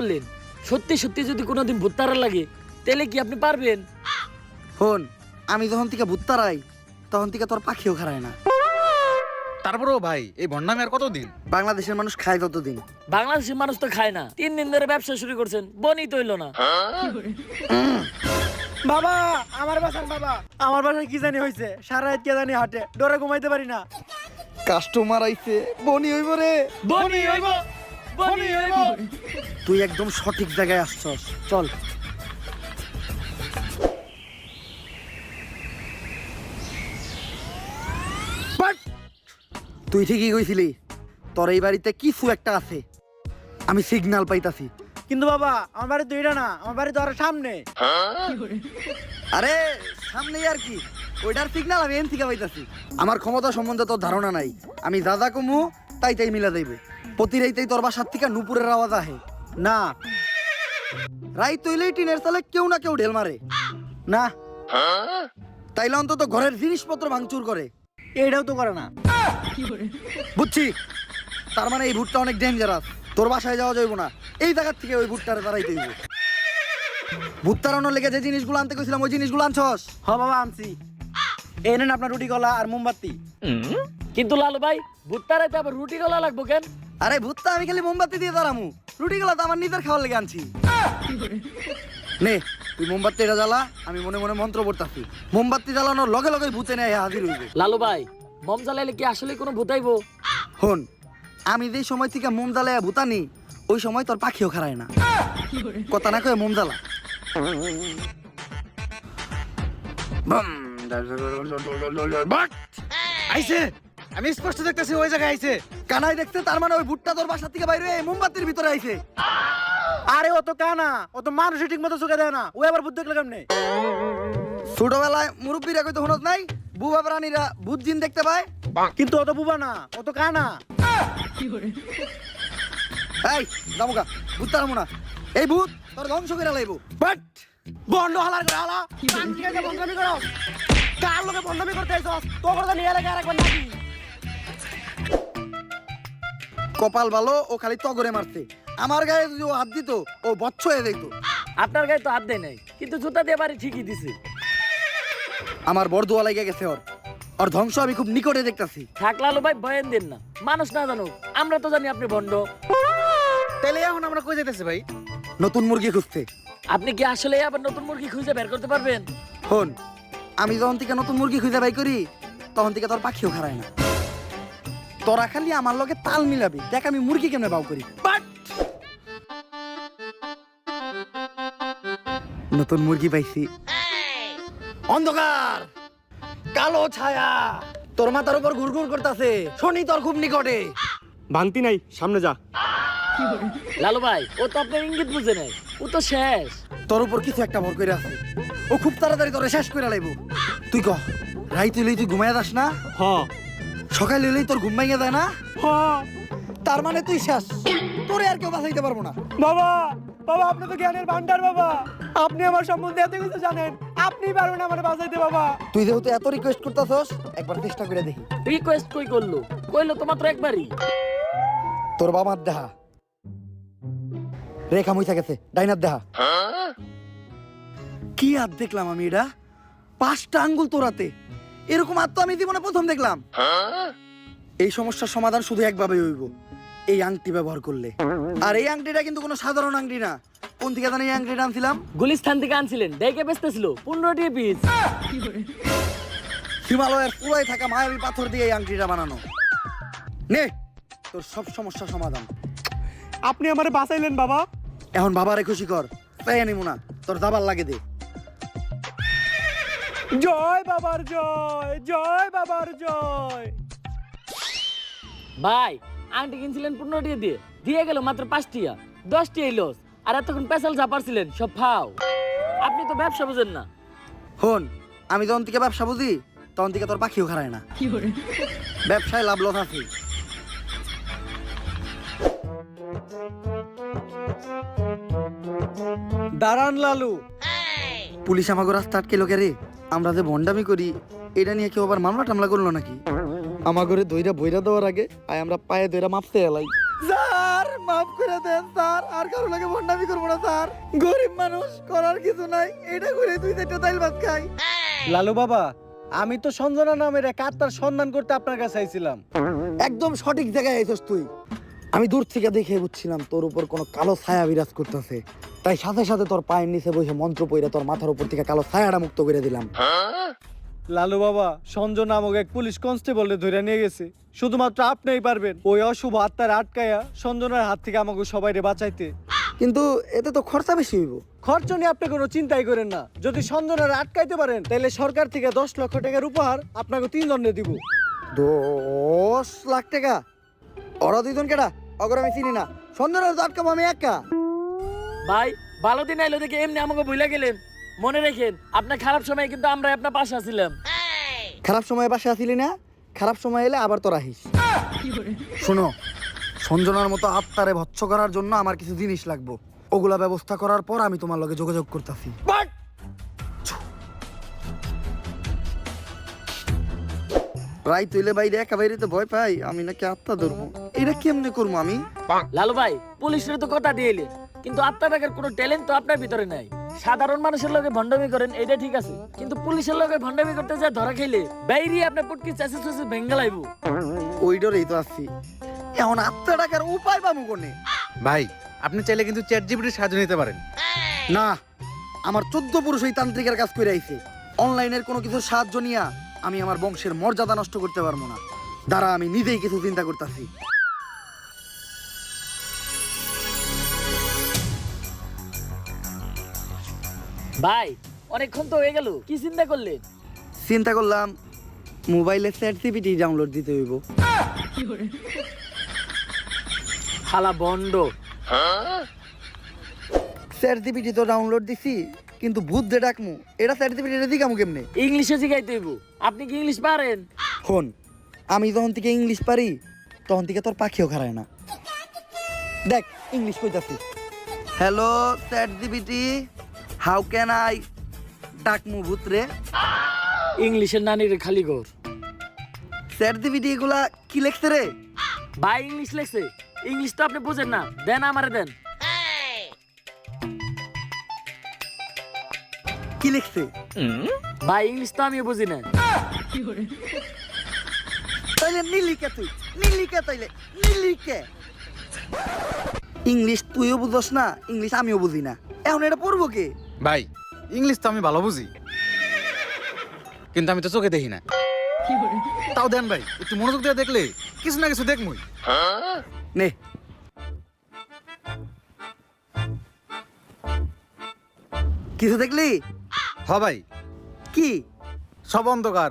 বললেন সত্যি সত্যি যদি কোনোদিন ভূত তারা লাগে তাহলে কি আপনি পারবেন? হন আমি যখন থেকে ভুত্তারাই তখন থেকে তোর পাখিও খারায় না। তারপরেও ভাই এই ভণ্ডামি আর কতদিন? বাংলাদেশের মানুষ খায় ততদিন বাংলাদেশের মানুষ তো খায় না। তিন দিন ধরে ব্যবসা শুরু করছেন বনি তৈল না। বাবা আমার বাসার বাবা। আমার বাসায় কি জানি হয়েছে? সারা রাত কে জানি হাটে ডরে ঘুমাইতে পারি না। কাস্টমার আইছে বনি হইব রে। বনি বনি হইব। তুই একদম সঠিক জায়গায় আসছস। চল। তুই ঠিকই কইছিলি তোর এই বাড়িতে কিছু একটা আছে। আমি সিগন্যাল পাইতাছি। কিন্তু বাবা আমার বাড়ি দুইটা না আমার বাড়ি ধরার সামনে। আরে সামনেই আর কি। ওইটার সিগন্যাল আমি এন থেকে পাইতাছি। আমার ক্ষমতা সম্বন্ধে তোর ধারণা নাই। আমি যা যা কমু তাই তাই মিলা যাইবে। প্রতি রাইতেই তোর বাসার থেকে নুপুরের আওয়াজ আহে। না। রাই তৈলেই টিনের তালে কেউ না কেউ ঢেল মারে। না। তাইলে অন্তত ঘরের জিনিসপত্র ভাঙচুর করে। এইটাও তো করে না। বুঝছি? তার মানে এই ভুটটা অনেক ডেঞ্জারাস তোর বাসায় যাওয়া যাইব না। এই জায়গার থেকে ওই ভুট্টারে তারাইতে হইব। ভূত লেগে যে জিনিসগুলো আনতে কইছিলাম ওই জিনিসগুলো আনছস? হ, বাবা, আনছি। এই নেন আপনার রুটি কলা আর মোমবাতি। কিন্তু লালু ভাই তারাইতে আবার রুটি গলা লাগবো কেন? আরে ভূতটা আমি খালি মোমবাতি দিয়ে দাঁড়ামু। রুটিগুলো তো আমার নিজের খাওয়ার লেগে আনছি। নে তুই মোমবাতি এটা জ্বালা আমি মনে মনে মন্ত্র পড়তাছি। মোমবাতি জ্বালানোর লগে লগে ভূতে নেয় হাজির হইবে। লালু ভাই মম জ্বালাইলে কি আসলে কোনো ভূতাইবো হন আমি যেই সময় থেকে মোম জ্বালাইয়া ভূতানি ওই সময় তোর পাখিও খারায় না। কথা না কয়ে মোম জ্বালা। আইছে! আমি স্পষ্ট দেখতেছি ওই জায়গায় আইছে। কানাই দেখতে তার মানে ওই ভুট্টা তোর বাসা থেকে বাইরে মোমবাতির ভিতরে আইছে। আরে ও তো কানা ও তো মানুষই ঠিক মতো চোখে দেয় না ও আবার বুদ্ধি দেখলে কেমনে? ছোটবেলায় মুরব্বীরা কইতে হনত নাই বুবা প্রাণীরা ভূত জিন দেখতে পায়? কিন্তু ও তো বুবা না ও তো কানা। এই জামুকা ভূত তারামু না। এই ভূত তোর ধ্বংস করে লাইব। বাট বন্ধ হালার করে হালা। বন্ধমি করো। কার লোকে বন্ধমি করতে আইছস? তো করে নিয়ে লাগে আরেকবার নাকি? কপাল ভালো ও খালি তগরে মারছে। আমার গায়ে যদি ও হাত দিত ও বচ্ছ হয়ে যাইতো। আপনার গায়ে তো হাত দেয় নাই কিন্তু জুতা দিয়ে বাড়ি ঠিকই দিছে। আমার বরদুয়া লেগে গেছে ওর। ওর ধ্বংস আমি খুব নিকটে দেখতাছি। থাক লালু ভাই ভয়েন দেন না। মানুষ না জানুক আমরা তো জানি আপনি ভণ্ড। তাহলে এখন আমরা কই যাইতেছি ভাই? নতুন মুরগি খুঁজতে। আপনি কি আসলে আবার নতুন মুরগি খুঁজে বের করতে পারবেন? হন আমি যখন থেকে নতুন মুরগি খুঁজে বাই করি তখন থেকে তোর পাখিও খারায় না। তোরা খালি আমার লগে তাল মিলাবি। দেখ আমি মুরগি কেমনে বাউ করি। বাট! নতুন মুরগি পাইছি। অন্ধকার! কালো ছায়া! তোর মাথার উপর ঘুরঘুর করতেছে। শনি তোর খুব নিকটে। ভাঙতি নাই সামনে যা। লালু ভাই ও তো আপনার ইঙ্গিত বুঝে নাই। ও তো শেষ। তোর উপর কিছু একটা ভর করে আছে। ও খুব তাড়াতাড়ি তোরে শেষ করে লাইব। তুই কহ রাইত তুই ঘুমাইয়া যাস না? হ। সকাল হইলেই তোর ঘুম ভাঙিয়া যায় না? তার মানে তুই শেষ। তোরে আর কেউ বাঁচাইতে পারব না। বাবা বাবা আপনি তো জ্ঞানের ভান্ডার বাবা। আপনি আমার সম্বন্ধে এত কিছু জানেন। আপনি পারবেন আমার বাঁচাইতে বাবা। তুই যেহেতু এত রিকোয়েস্ট করতেছস একবার চেষ্টা করে দেখি। রিকোয়েস্ট কই করল? কইলো তো মাত্র একবারই। তোর বাবার দেহা। রেখা মুইসা গেছে ডাইনার দেহা। কি আর দেখলাম আমি এটা? পাঁচটা আঙ্গুল তোরাতে এরকম তো আমি জীবনে প্রথম দেখলাম। এই সমস্যার সমাধান শুধু একভাবে হইব। এই আংটি ব্যবহার করলে। আর এই আংটিটা কিন্তু কোনো সাধারণ আংটি না। কোন থেকে জানি এই আংটিটা আনছিলাম? গুলিস্থান থেকে আনছিলেন। দেখে বেচতেছিল। পনেরোটি পিস হিমালয়ের পুরাই থাকা মায়াবী পাথর দিয়ে এই আংটিটা বানানো। নে তোর সব সমস্যার সমাধান। আপনি আমারে বাঁচাইলেন বাবা। এখন বাবারে খুশি কর। তাই আনিমু না। তোর দাবার লাগে দে। জয় বাবার জয় জয় বাবার জয়। ভাই আংটি কিনছিলেন পনেরোটি দিয়ে। দিয়ে গেল মাত্র পাঁচটিয়া। দশটি লস আর এতক্ষণ পেশাল চাপারছিলেন সব ফাও। আপনি তো ব্যবসা বুঝেন না। হন আমি যখন থেকে ব্যবসা বুঝি তখন থেকে তোর পাখিও খারায় না। ব্যবসায় লাভ লস আছে। দাঁড়ান লালু। পুলিশ আমাকে রাস্তা আটকে লোকে রে। আমরা যে ভন্ডামি করি এটা নিয়ে কেউ আবার মামলা টামলা করল নাকি? আমার ঘরে দইরা বইরা দেওয়ার আগে আয় আমরা পায়ে দইরা মাপতে এলাই। স্যার মাফ করে দেন স্যার। আর কারও লাগে ভন্ডামি করব না স্যার। গরিব মানুষ করার কিছু নাই এটা করে দুই চারটা তাইল ভাত খাই। লালু বাবা আমি তো সঞ্জনা নামের এক আত্মার সন্ধান করতে আপনার কাছে আইছিলাম। একদম সঠিক জায়গায় আইছস তুই। আমি দূর থেকে দেখে বুঝছিলাম তোর উপর কোনো কালো ছায়া বিরাজ করতেছে। তাই সাথে সাথে তোর পায়ের নিচে বসে মন্ত্র পইরা তোর মাথার উপর থেকে কালো ছায়াটা মুক্ত করে দিলাম। লালু বাবা সঞ্জয় নামক এক পুলিশ কনস্টেবলে ধরে নিয়ে গেছে। শুধুমাত্র আপনিই পারবেন ওই অশুভ আত্মার আটকায়া সঞ্জনার হাত থেকে আমাকে সবাইরে বাঁচাইতে। কিন্তু এতে তো খরচা বেশি হইব। খরচ নিয়ে আপনি কোনো চিন্তাই করেন না। যদি সঞ্জনার আটকাইতে পারেন তাহলে সরকার থেকে দশ লক্ষ টাকার উপহার আপনাকে তিন দণ্ডে দিব। দশ লাখ টাকা? ওরা দুইজন কেটা অগর আমি চিনি না। তো আটকাবো আমি একা। ভাই ভালো দিন আইলো দেখে এমনি আমাকে ভুলে গেলেন। মনে রেখেন আপনার খারাপ সময় কিন্তু আমরা আপনার পাশে আছিলাম। খারাপ সময় বাসে আসিলি না? খারাপ সময় এলে আবার তোরা আহিস। শোনো সঞ্জনার মতো আত্মারে ভৎস করার জন্য আমার কিছু জিনিস লাগবো। ওগুলা ব্যবস্থা করার পর আমি তোমার লগে যোগাযোগ করতেছি। রাই তুইলে বাইরে একা বাইরে তো ভয় পাই আমি নাকি আত্মা ধরবো। এটা কেমনে করব আমি? লালু ভাই পুলিশের তো কথা দিয়ে কিন্তু আপনার ব্যাগের কোনো ট্যালেন্ট তো আপনার ভিতরে নাই। সাধারণ মানুষের লগে ভণ্ডামি করেন এটা ঠিক আছে। কিন্তু পুলিশের লগে ভণ্ডামি করতে যা ধরা খাইলে বাইরে আপনার পুটকি চাষে চাষে ভেঙ্গে লাইব। ওই ডরেই তো আসছি এখন আত্মা টাকার উপায় পাবো কোনে? ভাই আপনি চাইলে কিন্তু চ্যাট জিপিটির সাহায্য নিতে পারেন। না আমার চোদ্দ পুরুষ ওই তান্ত্রিকের কাজ করে আইছে। অনলাইনের কোনো কিছু সাহায্য নিয়া আমি আমার বংশের মর্যাদা নষ্ট করতে পারব না। দ্বারা আমি নিজেই কিছু চিন্তা করতেছি। ভাই অনেকক্ষণ তো হয়ে গেল। কি চিন্তা করলেন? চিন্তা করলাম মোবাইলে চ্যাট জিপিটি ডাউনলোড দিতে হইব। হালা বন্ড। চ্যাট জিপিটি তো ডাউনলোড দিছি কিন্তু ভূত দে ডাকমু। এটা চ্যাট জিপিটি দিকামু কেমনে? ইংলিশে শিখাইতে হইব। আপনি কি ইংলিশ পারেন? হন আমি যখন থেকে ইংলিশ পারি তখন থেকে তোর পাখিও খারায় না। দেখ ইংলিশ কইতাছি। Hello chat GPT how can I ডাকমু ভূত রে ইংলিশের নানির খালি ঘর। চ্যাট জিপিটি এগুলা কি লেখছে রে? ভাই ইংলিশ লেখছে। ইংলিশ তো আপনি বুঝেন না। দেন আমারে দেন। কি লিখছে? ভাই ইংলিশ তো আমিও বুঝি না। তাইলে নীলিকে তুই। নীলিকে তাইলে। নীলিকে। ইংলিশ তুইও বুঝস না ইংলিশ আমিও বুঝি না। এখন এটা পড়ব কে? ভাই ইংলিশ তো আমি ভালো বুঝি। কিন্তু আমি তো চোখে দেখি না। তাও দেন ভাই একটু মনোযোগ দিয়ে দেখলে কিছু না কিছু দেখমুই। নে। কিছু দেখলি? হ ভাই। কি? সব অন্ধকার।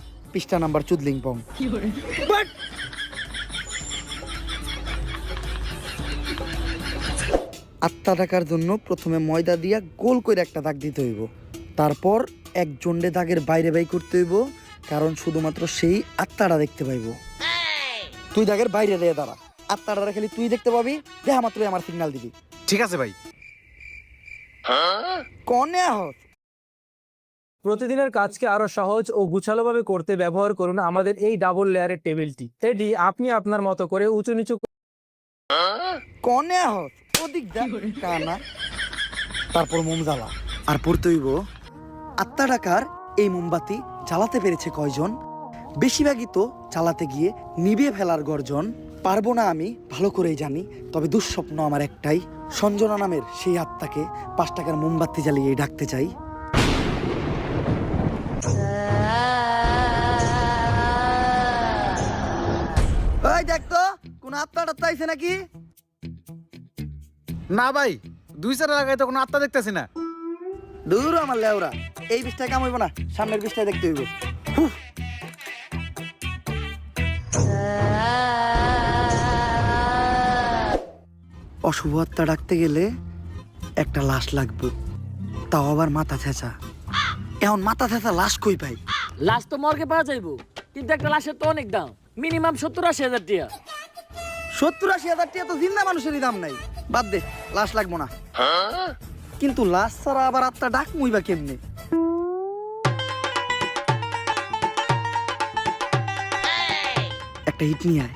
পৃষ্ঠা নাম্বার চুদলিং পং। আত্মা ডাকার জন্য প্রথমে ময়দা দিয়া গোল করে একটা দাগ দিতে হইব। তারপর এক জন্ডে দাগের বাইরে বাই করতে হইব কারণ শুধুমাত্র সেই আত্মাটা দেখতে পাইব। তুই দাগের বাইরে দিয়ে দাঁড়া। আত্মাটা খালি তুই দেখতে পাবি দেখা মাত্রই আমার সিগন্যাল দিবি। ঠিক আছে ভাই। কনে আহত? প্রতিদিনের কাজকে আরও সহজ ও গুছালোভাবে করতে ব্যবহার করুন আমাদের এই ডাবল লেয়ারের টেবিলটি। এটি আপনি আপনার মতো করে উঁচু নিচু কনে আহত? ওদিক কানা। তারপর মোম জ্বালা আর পড়তে হইব আত্মা ডাকার এই মোমবাতি জ্বালাতে পেরেছে কয়জন? বেশিরভাগই তো চালাতে গিয়ে নিভিয়ে ফেলার গর্জন। পারব না আমি, ভালো করেই জানি, তবে দুঃস্বপ্ন আমার একটাই। সঞ্জনা নামের সেই আত্মাকে পাঁচ টাকার মোমবাতি জ্বালিয়ে ডাকতে চাই। ওই দেখ তো কোন আত্মা টাত্মা আইছে নাকি? না ভাই দুই চার লাগাই তো কোনো আত্মা দেখতেছি না। দূর আমার লেওরা এই বিষটা কাম হইব না সামনের বিষটা দেখতে হইব। অশুভ আত্মা ডাকতে গেলে একটা লাশ লাগবে তাও আবার মাথা ছেঁচা। এখন মাথা ছেঁচা লাশ কই পাই? লাশ তো মর্গে পাওয়া যাইবো কিন্তু একটা লাশের তো অনেক দাম। মিনিমাম সত্তর আশি হাজার টিয়া। সত্তর আশি হাজার টিয়া তো জিন্দা মানুষেরই দাম নাই। বাদ দে লাশ লাগবো না। কিন্তু লাশ ছাড়া আবার আত্মা ডাক মুইবা কেমনে? একটা হিট নিয়ে আয়।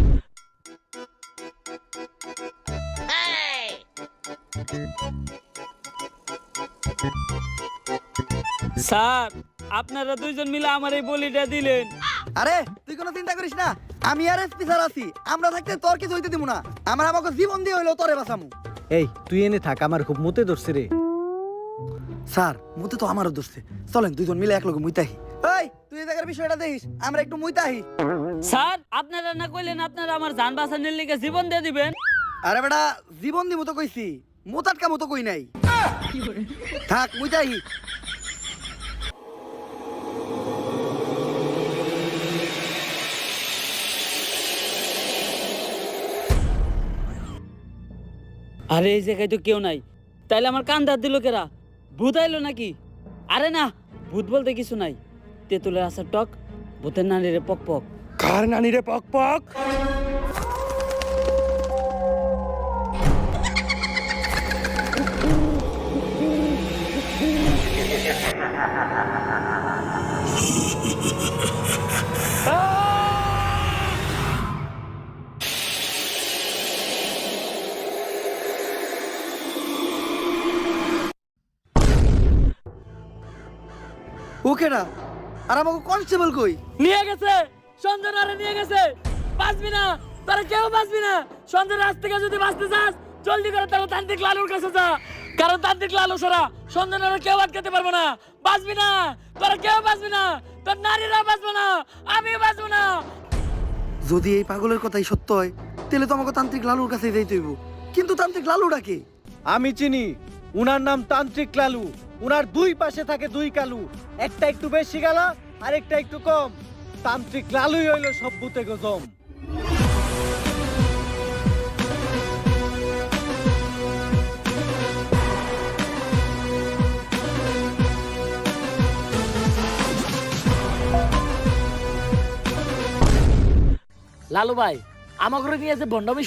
স্যার আপনারা দুইজন মিলে আমার এই বলিটা দিলেন। আরে তুই কোনো চিন্তা করিস না। আমি আর এসপি স্যার আছি। আমরা থাকতে তোর কিছু হইতে দিব না। আমার আমাকে জীবন দিয়ে হইল তোরে বাঁচামু। এই তুই এনে থাক আমার খুব মতে ধরছে রে। স্যার মুতে তো আমারও দোষে চলেন দুইজন মিলে এক লগে মুইতাহি এই তুই এই জায়গার বিষয়টা দেখিস। আমরা একটু মুইতাহি স্যার আপনারা না কইলেন আপনারা আমার যান বাঁচানোর লিগে জীবন দিয়ে দিবেন? আরে বেটা জীবন দি মতো কইছি। মোতাটকা মতো কই নাই। থাক মুইতাহি আরে এই জায়গায় তো কেউ নাই। তাইলে আমার কান ধার দিল কেরা? ভূত আইলো নাকি? আরে না ভূত বলতে কিছু নাই। তেঁতুলের আসার টক ভূতের নানিরে পক পক। কার নানি রে পক পক? ওকেরা আর আমাকে কনস্টেবল কই? নিয়ে গেছে। সঞ্জনারে নিয়ে গেছে। বাঁচবি না। তারা কেউ বাঁচবি না। সঞ্জয় রাজ থেকে যদি বাঁচতে চাস জলদি করে তাহলে তান্ত্রিক লালুর কাছে যা। কারণ তান্ত্রিক লালু সারা সঞ্জনারে কেউ আটকাতে পারব না। বাঁচবি না। তোরা কেউ বাঁচবি না। তোর নারীরা বাঁচবো না। আমি বাঁচবো না। যদি এই পাগলের কথাই সত্য হয় তাহলে তো আমাকে তান্ত্রিক লালুর কাছে যাইতে হইব। কিন্তু তান্ত্রিক লালুটা কে? আমি চিনি। উনার নাম তান্ত্রিক লালু। ওনার দুই পাশে থাকে দুই কালু। একটা একটু বেশি গেল আরেকটা একটু কম। তান্ত্রিক লালুই হইল সভ্যতে গজম। লালু ভাই আমাকে নিয়ে যে ভণ্ডামি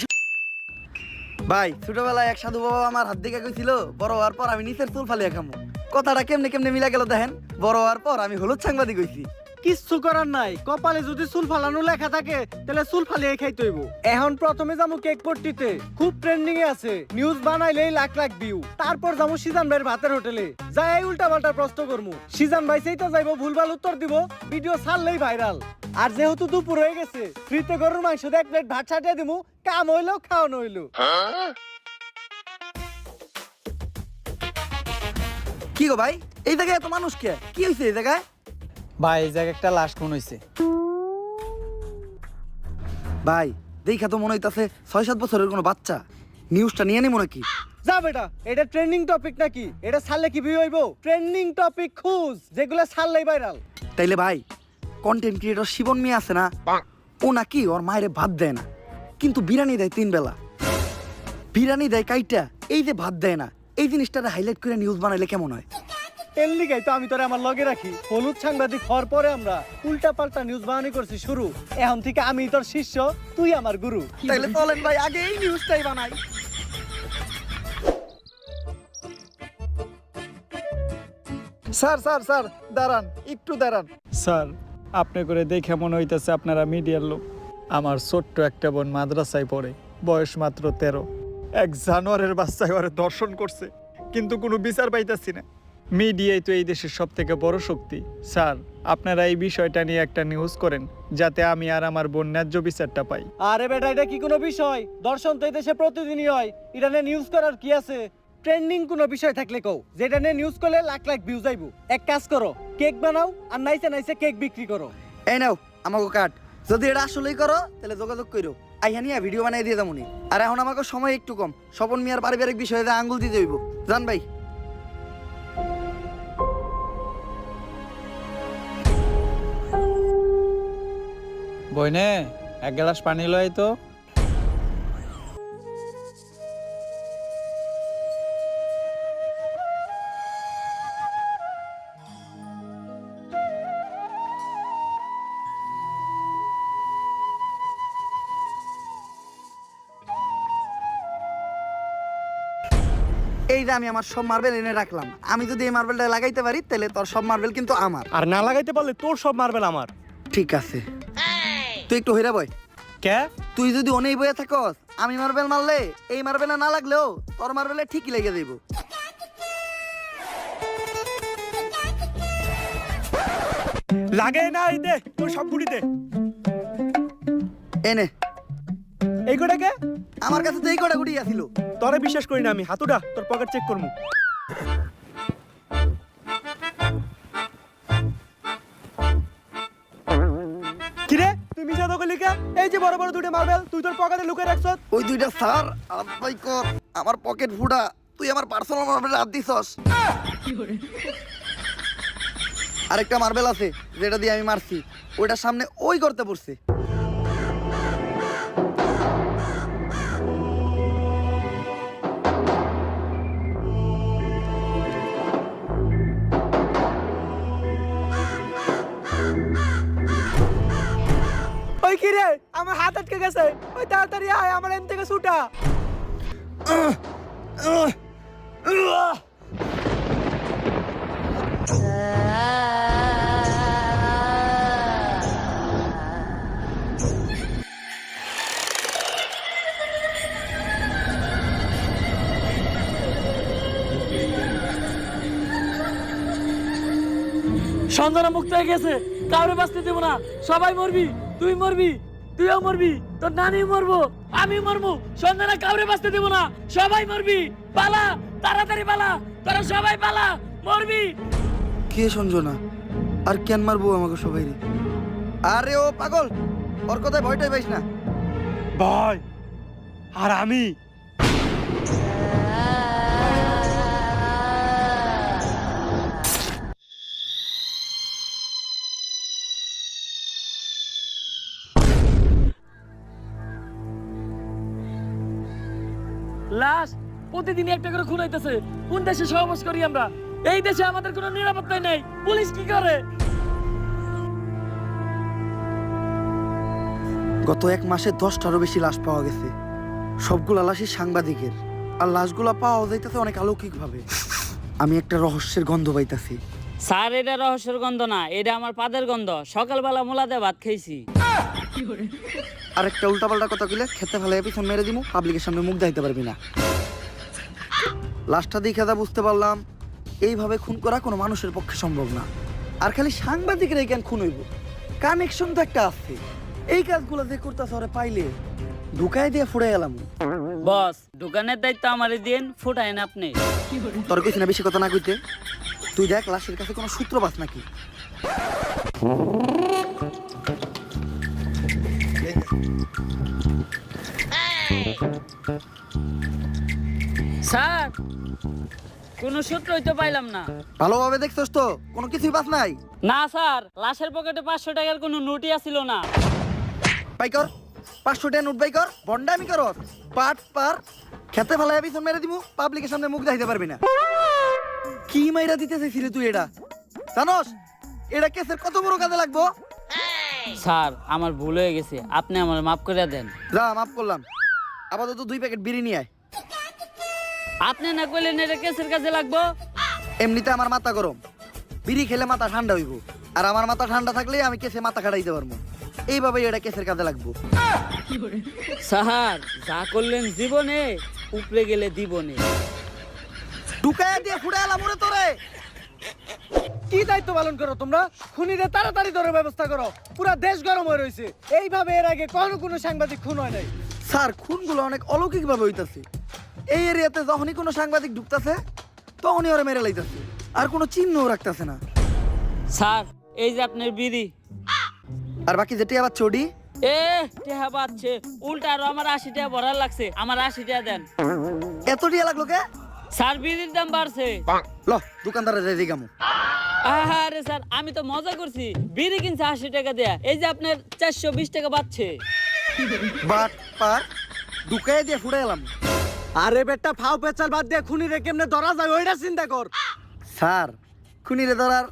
ভাই ছোটবেলায় এক সাধু বাবা আমার হাত দিকে গেছিল বড় হওয়ার পর আমি নিচের চুল ফালিয়ে খামো। কথাটা কেমনে কেমনে মিলা গেল দেখেন? বড় হওয়ার পর আমি হলুদ সাংবাদিক হইছি। কিচ্ছু করার নাই। কপালে যদি চুল ফালানো লেখা থাকে তাহলে চুল ফালিয়ে খাইতে হইব। এখন প্রথমে যাব কেক পট্টিতে। খুব ট্রেন্ডিং এ আছে। নিউজ বানাইলেই লাখ লাখ ভিউ তারপর যাব সিজান ভাইয়ের ভাতের হোটেলে যাই এই উল্টা পাল্টা প্রশ্ন করমু। সিজান ভাই সেই তো যাইবো ভুলভাল উত্তর দিব। ভিডিও ছাড়লেই ভাইরাল আর যেহেতু দুপুর হয়ে গেছে ফ্রিতে গরুর মাংস দিয়ে এক প্লেট ভাত ছাটিয়ে দিমু। কাম হইল খাওয়ানো হইল। কি গো ভাই? এই জায়গায় এত মানুষ কে? কি হয়েছে এই জায়গায়? ভাই এই জায়গায় একটা লাশ কোন হয়েছে ভাই দেখা তো মনে হইতাছে ছয় সাত বছরের কোনো বাচ্চা। নিউজটা নিয়ে নিবো নাকি? যা বেটা এটা ট্রেন্ডিং টপিক নাকি? এটা ছাড়লে কি ভিউ হইব? ট্রেন্ডিং টপিক খুঁজ যেগুলো ছাড়লেই ভাইরাল তাইলে ভাই কন্টেন্ট ক্রিয়েটর শিবন মিয়া আছে না? ও নাকি ওর মায়ের ভাত দেয় না। কিন্তু বিরিয়ানি দেয় তিন বেলা। বিরিয়ানি দেয় কাইটা এই যে ভাত দেয় না। এই জিনিসটা হাইলাইট করে নিউজ বানাইলে কেমন হয়? লিগাই তো আমি তোরে আমার লগে রাখি। হলুদ সাংবাদিক হওয়ার পরে আমরা উল্টা পাল্টা নিউজ বানানি করছি শুরু। এখন থেকে আমি তোর শিষ্য তুই আমার গুরু। তাইলে চলেন ভাই আগে এই নিউজটাই বানাই। স্যার স্যার স্যার দাঁড়ান একটু দাঁড়ান। স্যার আপনি করে দেখে মনে হইতেছে আপনারা মিডিয়ার লোক। আমার ছোট্ট একটা বোন মাদ্রাসায় পড়ে বয়স মাত্র তেরো। এক জানোয়ারের বাচ্চায় ওরে দর্শন করছে কিন্তু কোনো বিচার পাইতাছি না। মিডিয়াই তো এই দেশের সব থেকে বড় শক্তি। স্যার আপনারা এই বিষয়টা নিয়ে একটা নিউজ করেন যাতে আমি আর আমার বোন ন্যায্য বিচারটা পাই। আরে বেটা এটা কি কোনো বিষয়? দর্শন তো এই দেশে প্রতিদিনই হয়। এটা নিয়ে নিউজ করার কি আছে? ট্রেন্ডিং কোনো বিষয় থাকলে কও। যেটা নিয়ে নিউজ করলে লাখ লাখ ভিউজ আইবো। এক কাজ করো কেক বানাও আর নাইসে নাইসে কেক বিক্রি করো। এই নাও আমাকে কাট যদি এটা আসলেই করো তাহলে যোগাযোগ করো আইহানিয়া ভিডিও বানাই দিয়ে দামুনি। আর এখন আমাকে সময় একটু কম। স্বপন মিয়ার পারিবারিক বিষয়ে আঙ্গুল দিতে হইব। জান ভাই। বইনে, এক গ্লাস পানি লয় তো। এই যে আমি আমার সব মার্বেল এনে রাখলাম। আমি যদি এই মার্বেলটা লাগাইতে পারি তাহলে তোর সব মার্বেল কিন্তু আমার। আর না লাগাইতে পারলে তোর সব মারবেল আমার। ঠিক আছে। তুই একটু হইরা বয়। কে? তুই যদি অনেক বয়ে থাকস আমি মার্বেল মারলে এই মার্বেলে না লাগলেও তোর মার্বেলে ঠিকই লেগে যাইব। লাগে না এই দে তোর সব গুড়িতে এনে। এই কোটা কে আমার কাছে তো এই কটা গুটি আছিল। তোরে বিশ্বাস করি না আমি। হাতুডা তোর পকেট চেক করমু। কিরে তুই মিছা তো লিখা এই যে বড় বড় দুটো মার্বেল তুই তোর পকেটে লুকিয়ে রাখছ ওই দুইটা স্যার আলাই কর আমার পকেট ফুটা তুই আমার পার্সোনাল মার্বেল হাত দিছস। আরেকটা মার্বেল আছে যেটা দিয়ে আমি মারছি ওইটার সামনে ওই করতে পড়ছে। ওই কি রে? আমার হাত আটকে গেছে। ওই তাড়াতাড়ি আয়, আমার এন থেকে ছুটা। সঞ্জনা মুক্ত হয়ে গেছে। কাউরে বাঁচতে দেবো না। সবাই মরবি। তুই মরবি তুইও মরবি তোর নানি মরবো আমি মরবো। সন্ধ্যা কাউরে বাঁচতে দেবো না সবাই মরবি। পালা তাড়াতাড়ি পালা তোরা সবাই পালা মরবি। কে সঞ্জনা আর কেন মারবো আমাকে সবাই রে আরে ও পাগল ওর কথায় ভয়টাই পাইস না। ভয় আর আমি? লাশ প্রতিদিনই একটা করে খুন হইতেছে। কোন দেশে সহবাস করি আমরা? এই দেশে আমাদের কোনো নিরাপত্তাই নেই। পুলিশ কি করে? গত এক মাসে দশটারও বেশি লাশ পাওয়া গেছে। সবগুলা লাশই সাংবাদিকের। আর লাশগুলা পাওয়া যাইতেছে অনেক অলৌকিকভাবে আমি একটা রহস্যের গন্ধ পাইতাছি। স্যার এটা রহস্যের গন্ধ না। এটা আমার পাদের গন্ধ। সকালবেলা মোলাতে ভাত খাইছি। আর একটা উল্টাপাল্টা কথা কইলে খেতে ফেলে পিছন মেরে দিমু। পাবলিকের সামনে মুখ দেখাইতে পারবি না। লাশটা দেখে যা বুঝতে পারলাম এইভাবে খুন করা কোনো মানুষের পক্ষে সম্ভব না। আর খালি সাংবাদিকের এই খুন হইব। কানেকশন তো একটা আছে। এই কাজগুলো যে করতেছে ওরে পাইলে ঢুকাই দিয়ে ফুড়ে গেলাম বস দোকানের দায়িত্ব আমারে দিন ফুটাইন আপনি। তোর কিছু না বেশি কথা না কইতে। তুই দেখ লাশের কাছে কোনো সূত্র পাস নাকি। স্যার কোনো সূত্রই তো পাইলাম না। ভালোভাবে দেখছস তো কোনো কিছুই পাস নাই। না স্যার লাশের পকেটে পাঁচশো টাকার কোনো নোটই আসিল না। বাইকর পাঁচশো টাকা নোট বাইকর বন্ডামি কর পাট পার খেতে ফেলায় পিছন মেরে দিমু পাবলিকের সামনে মুখ দেখাইতে পারবি না। কি মাইরা দিতে চাইছিলি তুই এটা? জানোস এটা কেসের কত বড় কাজে লাগবো? স্যার আমার ভুল হয়ে গেছে আপনি আমার মাফ করে দেন। যা মাফ করলাম। আপাতত দুই প্যাকেট বিড়ি নিয়ে আয়। আপনি না কইলেন এটা কেসের কাজে লাগবো? এমনিতে আমার মাথা গরম। বিড়ি খেলে মাথা ঠান্ডা হইব। আর আমার মাথা ঠান্ডা থাকলে আমি কেসে মাথা খাটাইতে পারব। এইভাবে এটা কেসের কাজে লাগবো। স্যার যা করলেন জীবনে উপরে গেলে দিবনে। ঢুকায় দিয়ে ফুড়ে এলাম ওরে তোরে। কি দায়িত্ব পালন করো তোমরা? খুনিদের তাড়াতাড়ি ধরে ব্যবস্থা করো। পুরা দেশ গরম হয়ে রয়েছে এইভাবে এর আগে কোনো কোনো সাংবাদিক খুন হয় নাই। স্যার খুনগুলো অনেক অলৌকিক ভাবে হইতাছে। এই এরিয়াতে যখনই কোনো সাংবাদিক ঢুকতাছে তখনই ওরা মেরে লাইতাছে। আর কোনো চিহ্নও রাখতাছে না। স্যার এই যে আপনার বিড়ি। আর বাকি যেটি আবার চড়ি এ টেহা পাচ্ছে উল্টা আরও আমার আশি টাকা লাগছে আমার আশি টাকা দেন। এত টিয়া লাগল কে? স্যার বিড়ির দাম বাড়ছে। ল দোকানদারে যাই দিগামু আরে স্যার আমি তো মজা করছি। বিড়ি কিনছে আশি টাকা দেয়া এই যে আপনার চারশো বিশ টাকা বাড়ছে। বাট পার দিয়ে ফুড়ে এলাম। আরে বেটা, ফাও পেচাল বাদ দিয়ে খুনিরে কেমনে ধরা যায় ওইটা চিন্তা কর। স্যার, খুনিরে ধরার